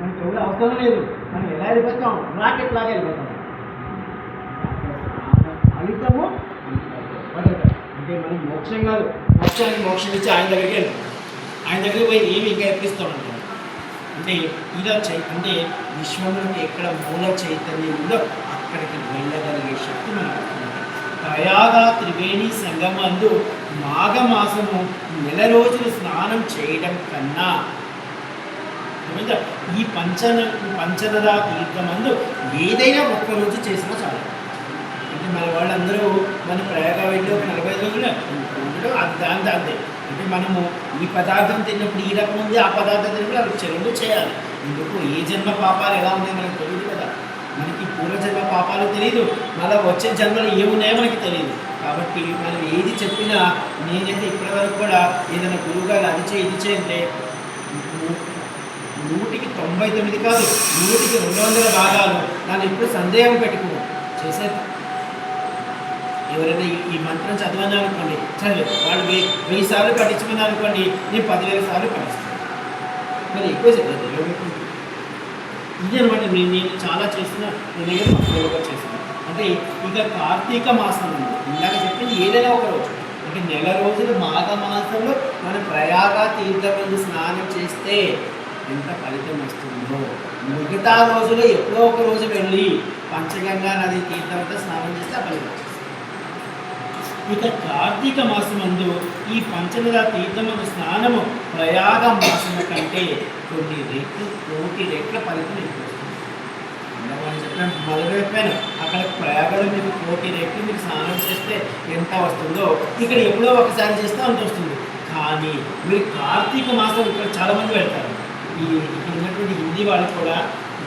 మనకి ఎవరు అవసరం లేదు. మనం ఎలా వెళ్ళిపోతాం? రాకెట్ లాగా వెళ్ళిపోతాం. ఫలితము అంటే మనం మోక్షం కాదు. మోక్షానికి మోక్షం ఇచ్చి ఆయన దగ్గరికి వెళ్ళాం. ఆయన దగ్గరికి పోయి ఏమి ఇంకా ఎప్పిస్తాం అంటే ఇలా చై అంటే విశ్వంలోకి ఎక్కడ మూల చైతన్యం ఉందో అక్కడికి వెళ్ళగలిగే శక్తి మనకు ప్రయాగ త్రివేణి సంగమందు మాఘమాసము నెల రోజులు స్నానం చేయడం కన్నా అర్థమైందా? ఈ పంచన పంచనద తీర్థమందు ఏదైనా ఒక్కరోజు చేసినా చాలు. అంటే మన వాళ్ళందరూ మన ప్రయాగ వెళ్ళి ఒక నలభై రోజులు ఉండడం అది దాని దాంతే. అంటే మనము ఈ పదార్థం తిన్నప్పుడు ఈ రకం ఉంది ఆ పదార్థం తిన్నప్పుడు అవి చెరువులు చేయాలి. ఎందుకు? ఏ జన్మ పాపాలు ఎలా ఉన్నాయో మనకు తెలియదు కదా. మనకి పూర్వజన్మ పాపాలు తెలియదు మళ్ళీ వచ్చే జన్మలు ఏమున్నాయో మనకి తెలియదు కాబట్టి మనం ఏది చెప్పినా నేనైతే ఇప్పటివరకు కూడా ఏదైనా గురువుగారు అది చేయి ఇది చేయంటే తొంభై తొమ్మిది కాదు నూటికి రెండు వందల భాగాలు. దాన్ని ఎప్పుడు సందేహం పెట్టుకో చేసేది. ఎవరైనా ఈ- మంత్రం చదవని అనుకోండి చదివే వాళ్ళు వెయ్యి వెయ్యి సార్లు పఠించమని అనుకోండి నేను పదివేల సార్లు పఠిస్తాను. మరి ఎక్కువ చదివాను ఇది అనమాట నేను నేను చాలా చేసిన నేను మక్కువగా చేసిన అంటే ఇక కార్తీక మాసం ఉంది. ఇందాక చెప్పింది ఏదైనా ఒక రోజు. అంటే నెల రోజులు మాఘ మాసంలో మన ప్రయాగ తీర్థం స్నానం చేస్తే ఎంత ఫలితం వస్తుందో. మిగతా రోజులో ఎప్పుడో ఒక రోజు వెళ్ళి పంచగంగా నది తీర్థంతో స్నానం చేస్తే ఆ ఫలితం ఇక కార్తీక మాసమందు ఈ పంచనద తీర్థము స్నానము ప్రయాగ మాసము కంటే కొన్ని రెట్లు కోటి రెట్ల ఫలితం ఎక్కువ వస్తుంది. మనం చెప్పాను మొదలు చెప్పాను. అక్కడ ప్రయాగలో మీకు కోటి రెట్లు మీకు స్నానం చేస్తే ఎంత వస్తుందో ఇక్కడ ఎప్పుడో ఒకసారి చేస్తే అంత వస్తుంది. కానీ మీరు కార్తీక మాసం ఇక్కడ చాలామంది వెళ్తారు. ఈ ఉన్నటువంటి హిందీ వాళ్ళు కూడా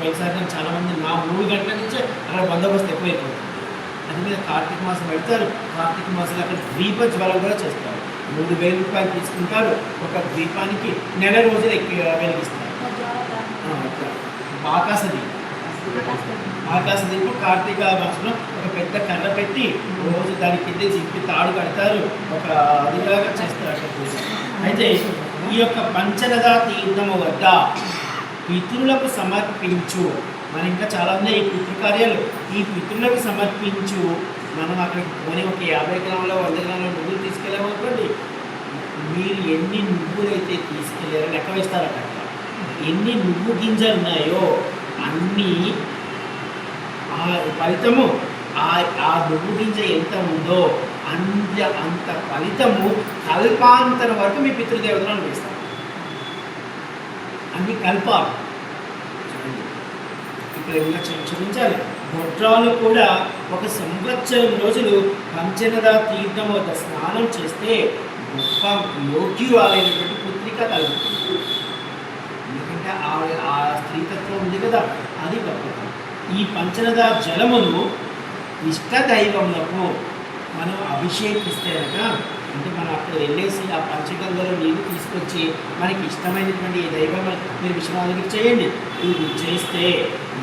ఒకసారి చాలామంది నా మూడు గంటల నుంచే అక్కడ బందోబస్తు ఎక్కువైపోతుంది అది మీద కార్తీక మాసం పెడతారు. కార్తీక మాసంలో అక్కడ ద్వీప జ్వరం కూడా చేస్తారు. మూడు వేల రూపాయలు తీసుకుంటారు. ఒక ద్వీపానికి నెల రోజులు ఎక్కువ వెలిగిస్తారు. ఆ, ఆకాశ దీపం ఆకాశ దీపం కార్తీక మాసంలో ఒక పెద్ద కర్ర పెట్టి రోజు దాని కింద చింపి తాడు కడతారు. ఒక అదిలాగా చేస్తారు అక్కడ అయితే ఈ యొక్క పంచనద తీర్థము వద్ద పితృలకు సమర్పించు. మన ఇంకా చాలా ఉన్నాయి ఈ పితృకార్యాలు ఈ పితృలకు సమర్పించు. మనం అక్కడికి పోనీ ఒక యాభై గ్రాముల వంద గ్రాముల నువ్వులు తీసుకెళ్ళామనుకోండి మీరు ఎన్ని నువ్వులైతే తీసుకెళ్ళారో లెక్క వేస్తారు అక్కడ ఎన్ని నువ్వు గింజలు ఉన్నాయో అన్నీ ఆ ఫలితము ఆ ఆ నువ్వు గింజ ఎంత ఉందో అంత అంత ఫలితము కల్పాంతరం వరకు మీ పితృదేవతలు అనుభవిస్తారు. అన్ని కల్పాలు. చూడండి. ఇక్కడ ఇంకా క్ష- క్షమించాలి గొడ్రాలు కూడా ఒక సంవత్సరం రోజులు పంచనద తీర్థం వద్ద స్నానం చేస్తే గొప్ప యోగ్యురాలైనటువంటి పుత్రిక కలుగుతుంది. ఎందుకంటే ఆ ఆ స్త్రీతత్వం ఉంది కదా అది గొప్పతనం. ఈ పంచనద జలమును ఇష్టదైవములకు మనం అభిషేకిస్తే కనుక అంటే మనం అక్కడ వెళ్ళేసి ఆ పంచగంగలో నీళ్ళు తీసుకొచ్చి మనకి ఇష్టమైనటువంటి ఈ దైవం మీరు విశ్వనాథుడికి చేయండి. ఇది చేస్తే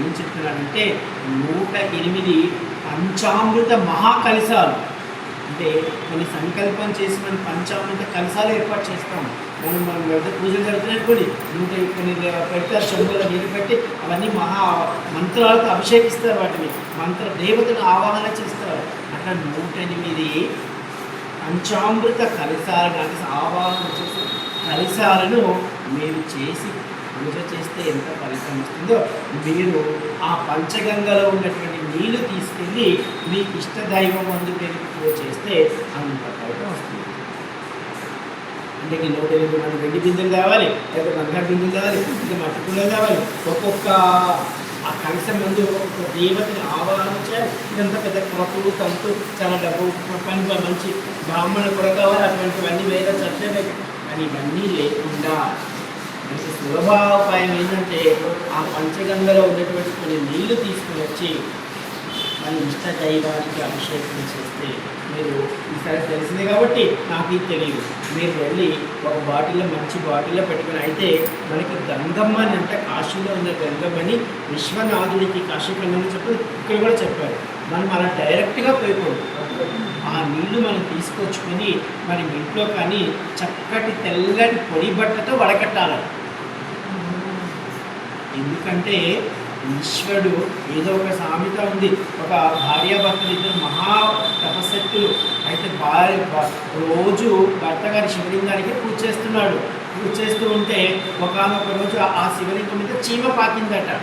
ఏం చెప్తున్నాడంటే నూట ఎనిమిది పంచామృత మహాకలశాలు. అంటే కొన్ని సంకల్పం చేసి మనం పంచామృత కలశాలు ఏర్పాటు చేస్తాం. మనం మనం వెళ్తే పూజలు జరుగుతున్నట్టుకోండి నూట కొన్ని పెడతారు చెంబులో నీళ్ళు పెట్టి అవన్నీ మహా మంత్రాలతో అభిషేకిస్తారు వాటిని. మంత్ర దేవతను ఆవాహన చేస్తారు. అట్లా నూట ఎనిమిది పంచామృత కలిసాలను అంటే ఆవాహన వచ్చేసి కలిసాలను మీరు చేసి పూజ చేస్తే ఎంత ఫలితం వస్తుందో మీరు ఆ పంచగంగలో ఉన్నటువంటి నీళ్ళు తీసుకెళ్ళి మీకు ఇష్ట దైవం ముందు పెరిగి పూజ చేస్తే అంత ఫలితం వస్తుంది. అంటే ఈ నూట ఎనిమిది మంది వెండి బిందులు కావాలి లేకపోతే బంగారు బిందులు కావాలి ఇంకా మట్టి కావాలి. ఒక్కొక్క ఆ కలశం ముందు ఒక్కొక్క దేవతని ఆవాహన ఇదంతా పెద్ద కప్పులు తంతు చాలా డబ్బు పని మంచి బ్రాహ్మణ కూడా కావాలి. అటువంటివన్నీ వేరే చర్చలే. కానీ ఇవన్నీ లేకుండా మంచి సులభ ఉపాయం ఏంటంటే ఆ పంచగంగలో ఉన్నటువంటి కొన్ని నీళ్ళు తీసుకుని వచ్చి అని ఇష్ట దైవానికి అభిషేకం చేస్తే మీరు ఈసారి తెలిసింది కాబట్టి నాకు ఇది తెలియదు. మీరు వెళ్ళి ఒక బాటిల్లో మంచి బాటిల్లో పెట్టుకుని అయితే మనకి గంగమ్మ అని అంటే కాశీలో ఉన్న గంగమ్మని విశ్వనాథుడికి కాశీ గంగమ్మ చెప్పి ఇక్కడ కూడా చెప్పారు. మనం అలా డైరెక్ట్గా పోయిపోదు ఆ నీళ్ళు మనం తీసుకొచ్చుకొని మన ఇంట్లో కానీ చక్కటి తెల్లని పొడి బట్టతో వడకట్టాలి. ఎందుకంటే ఈశ్వరుడు ఏదో ఒక సామెత ఉంది. ఒక భార్యాభర్తలు ఇద్దరు మహా తపశక్తులు అయితే భార్య రోజు భర్త గారి శివలింగానికి పూజ చేస్తున్నాడు. పూజ చేస్తూ ఉంటే ఒకనొక రోజు ఆ- శివలింగం మీద చీమ పాకిందట.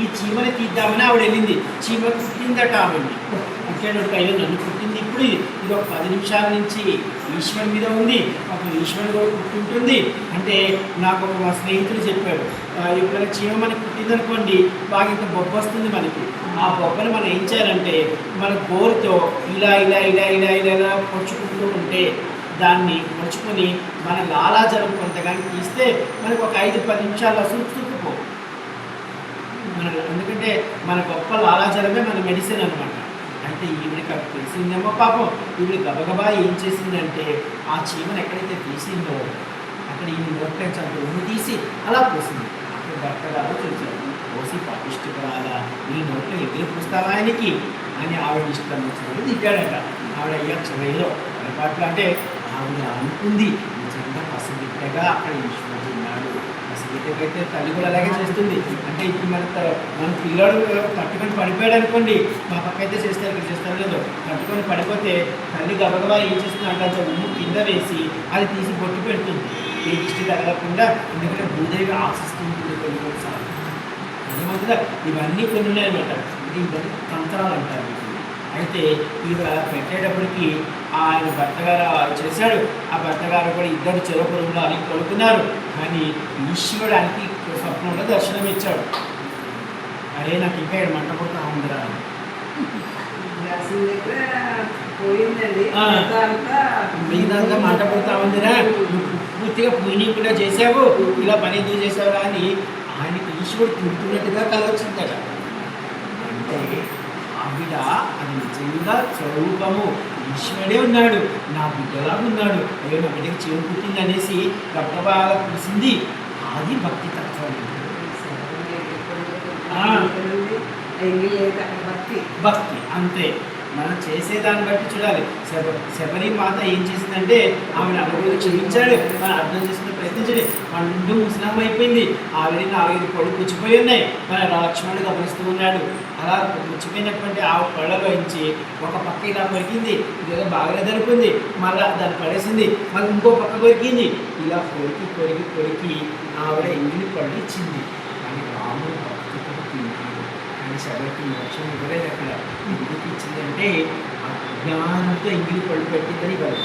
ఈ చీమని తీద్దామని ఆవిడ వెళ్ళింది. చీమ కుట్టిందట ఆవిడ్ని. కుట్టాడు అయ్యో నన్ను కుట్టింది ఇప్పుడు ఇది. ఒక పది నిమిషాల నుంచి ఈశ్వర్ మీద ఉంది. ఒక ఈశ్వరుడు కూడా కుట్టుంటుంది. అంటే నాకు ఒక మా స్నేహితుడు చెప్పాడు. ఎప్పుడైనా చీమ మనకి పుట్టిందనుకోండి బాగా ఇంత బొబ్బ వస్తుంది మనకి. ఆ బొబ్బను మనం ఏం చేయాలంటే మన గోరుతో ఇలా ఇలా ఇలా ఇలా ఇలా ఇలా పొడుచుకుంటూ ఉంటే దాన్ని పొడుచుకొని మన లాలాజలం కొంతగాని తీస్తే మనకు ఒక ఐదు పది నిమిషాలు అసలు మన ఎందుకంటే మన గొప్ప లాలాజలమే మన మెడిసిన్ అనమాట అంటే ఈవిడికి అది తెలిసిందేమో పాపం. ఈవిడ గబగబా ఏం చేసిందంటే ఆ చీమను ఎక్కడైతే తీసిందో అక్కడ ఈ నోట్లోంచి అంత ఉమ్ము తీసి అలా పోసింది. భర్తగా భర్త గారు చూశారు పోసి పాపిష్టిపరాలా ఈ నోట్లో ఎగిరి పుస్తావా ఆయనకి అని ఆవిడ ఇష్టం వచ్చినప్పుడు దిగాడట ఆవిడ అయ్యా క్షమయ్యలో పొరపాట్లు అంటే ఆవిడ అనుకుంది నిజంగా పసిబిడ్డగా అక్కడ ఈశ్వరుడు ఉన్నాడు. పసిబిడ్డకైతే తల్లి కూడా అలాగే చేస్తుంది. అంటే ఇప్పుడు మన త- మన పిల్లోడు పట్టుకొని పడిపోయాడు అనుకోండి మా పక్క అయితే చేస్తారు ఇక్కడ చేస్తారు లేదో. పట్టుకొని పడిపోతే తల్లి గబగబా ఏం చేస్తుంది అంటే ఉమ్ము కింద వేసి అది తీసి బొట్టు పెడుతుంది. ఏ దిష్టి తగలకుండా ఎందుకంటే భూదేవి ఆశిస్తుంటుంది కొన్ని కొన్నిసార్లు అర్థమవుతుందా ఇవన్నీ కొన్ని ఉన్నాయన్నమాట. ఇది ఇవన్నీ తంత్రాలు అంటారు. అయితే ఇక పెట్టేటప్పటికి ఆయన భర్త గారు చేశాడు. ఆ భర్త గారు కూడా ఇద్దరు చెరపురంలో అని కొనుక్కున్నారు కానీ ఈశ్వరుడు ఆయనకి స్వప్నంలో దర్శనం ఇచ్చాడు. అరే నాకు ఇంకా ఇక్కడ మంట పుడతా ఉందిరా. మీదంతా మంట పుడతా ఉందిరా. నువ్వు పూర్తిగా పుణ్యకుండా చేసావు ఇలా పని ఎందుకు చేసావురా అని ఆయనకి ఈశ్వరుడు తింటున్నట్టుగా కలవచ్చిందట అంటే ఆవిడ అది నిజంగా స్వరూపము. ఈశ్వరుడే ఉన్నాడు నా బిడ్డలా ఉన్నాడు అయ్యో నా బిడ్డకి చెవు పుట్టింది అనేసి గొప్పబాల కురిసింది అది భక్తి తత్వం. భక్తి అంతే. మనం చేసేదాన్ని బట్టి చూడాలి. శబ శబరి మాత ఏం చేసిందంటే ఆవిడ అనుభూతి క్షమించాడు మనం అర్థం చేసుకుని ప్రయత్నించండి పండు ముసలం అయిపోయింది ఆవిడ నాలుగైదు పళ్ళు పుచ్చిపోయి ఉన్నాయి. మన లక్ష్మణుడు గమనిస్తూ ఉన్నాడు. అలా పుచ్చిపోయినటువంటి ఆ పళ్ళలోంచి ఒక పక్క ఇలా కొరికింది. ఇదేదో బాగా దొరికింది. మళ్ళీ దాన్ని పడేసింది. మళ్ళీ ఇంకో పక్క కొరికింది. ఇలా కొరికి కొరికి కొరికి ఆవిడ ఇంటిని పళ్ళు ఇచ్చింది. కానీ రాముడు కానీ శబరికి మోక్షం ఇవ్వలేదు అక్కడ. ఎందుకు ఇచ్చిందంటే అజ్ఞానంతో ఎంగిలి పళ్ళు పెట్టిందని కాదు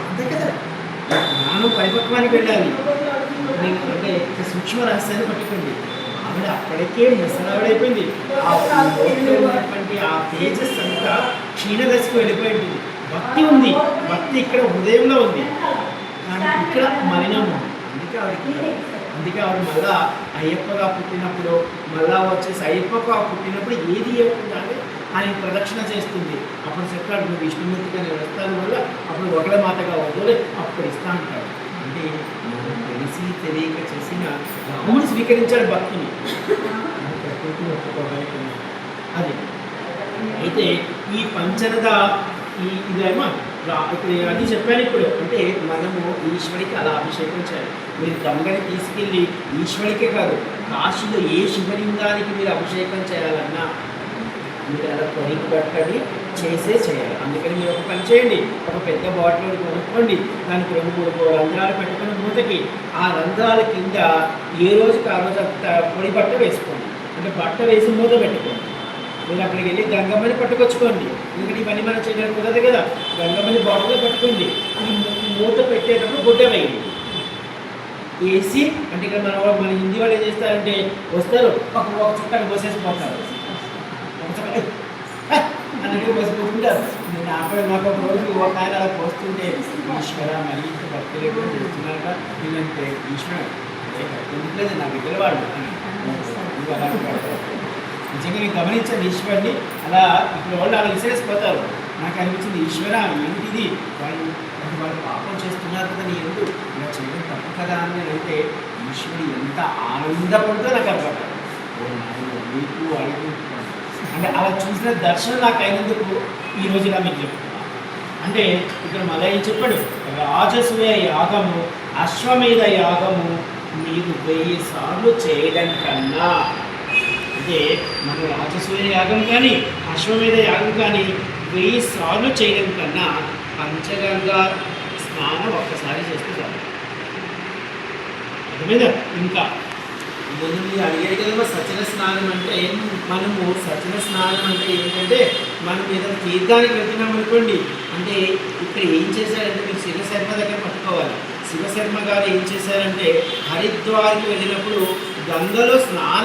అంతే కదా. జ్ఞానం పరిపక్వానికి వెళ్ళాలి. నేను అంటే సూక్ష్మ రహస్యాన్ని పట్టుకోండి. ఆవిడ అక్కడికే ముసలావిడైపోయింది ఆ ఉన్నటువంటి ఆ తేజస్ అంతా క్షీణదశకు వెళ్ళిపోయింది. భక్తి ఉంది. భక్తి ఇక్కడ హృదయంలో ఉంది. కానీ ఇక్కడ మలినం ఉంది అందుకే ఆవిడకి అందుకే ఆవిడ మళ్ళా అయ్యప్పగా పుట్టినప్పుడు మళ్ళా వచ్చేసి అయ్యప్పగా పుట్టినప్పుడు ఏది ఇవ్వకుండానే ఆయన ప్రదక్షిణ చేస్తుంది. అప్పుడు చెప్పాడు నువ్వు విష్ణుమూర్తిగా నేను వస్తాను వల్ల అప్పుడు ఒకళ్ళ మాతగా వదిలే అప్పుడు ఇస్తా అంటాడు. అంటే మనం తెలిసి తెలియక చేసిన రాముడు స్వీకరించాడు భక్తిని. ప్రకృతిని ఒప్పుకోవడానికి అది. అయితే ఈ పంచరథ ఈ ఇదేమో నేను అది చెప్పాను ఇప్పుడు. అంటే మనము ఈశ్వరికి అలా అభిషేకం చేయాలి. మీరు గంగని తీసుకెళ్ళి ఈశ్వరికే కాదు కాశీలో ఏ శివలింగానికి మీరు అభిషేకం చేయాలన్నా మీరు అలా కొరికి పట్టండి చేసే చేయాలి. అందుకని మీరు ఒక పని చేయండి. ఒక పెద్ద బాటిల్ కొనుక్కోండి. దానికి రెండు మూడు రంధ్రాలు పెట్టుకుని మూతకి ఆ రంధ్రాల కింద ఏ రోజుకి ఆ రోజు అంత పొడి బట్ట వేసుకోండి. అంటే బట్ట వేసి మూత పెట్టుకోండి. మీరు అక్కడికి వెళ్ళి గంగమ్మని పట్టుకొచ్చుకోండి. ఎందుకంటే ఇవన్నీ మనం చేయడానికి కుదరదు కదా. గంగమ్మని బాటిల్లో పట్టుకోండి. ఈ మూత పెట్టేటప్పుడు గుడ్డ వేయండి. వేసి అంటే ఇక్కడ మన మన హిందీ వాళ్ళు ఏం చేస్తారంటే వస్తారు. ఒక ఒక చుక్కని పోసేసి పోతారు అన్నట్టుగా పోసిపోతుంటారు. నేను అక్కడ నాకు ఒక రోజు ఒక ఆయన అలా పోస్తుంటే ఈశ్వర మరి ఇంత భక్తి లేకుండా చేస్తున్నారట. వీళ్ళంటే ఈశ్వర "ఏ, ఎందుకు లేదు నా బిడ్డల వాళ్ళు అని. నువ్వు అలా అంటావు. నిజంగా నేను గమనించాను ఈశ్వరుని అలా ఇప్పుడు వాళ్ళు అలా విసిరేసిపోతారు. నాకు అనిపించింది ఈశ్వర ఏంటిది? వాళ్ళు అంటే వాళ్ళు పాపం చేస్తున్నారు కదా నీ ఎందుకు ఇలా చేయడం తప్పు కదా అని అంటే ఈశ్వరుడు ఎంత ఆనందపడుతుందో నాకు అర్థపడ్డాడు ఓ నీకు అడుగు అంటే అలా చూసిన దర్శనం నాకు అయినందుకు ఈ రోజు ఇలా మీకు చెప్తున్నా. అంటే ఇక్కడ మళ్ళీ చెప్పాడు రాజసూయ యాగము అశ్వమేధ యాగము మీరు వెయ్యి సార్లు చేయడం కన్నా అంటే మన రాజసూయ యాగం కానీ అశ్వమేధ యాగం కానీ వెయ్యి సార్లు చేయడం కన్నా పంచగంగా స్నానం ఒక్కసారి చేస్తే చాలు. అర్థమైందా? ఇంకా. ముందు మీరు అడిగారు కదా సచన స్నానం అంటే మనము సచన స్నానం అంటే ఏంటంటే మనం ఏదైనా తీర్థానికి వెళ్తున్నాం అనుకోండి అంటే ఇక్కడ ఏం చేశారంటే మీరు శివశర్మ దగ్గర పట్టుకోవాలి. శివశర్మ గారు ఏం చేశారంటే హరిద్వార్కి వెళ్ళినప్పుడు గంగలో స్నానం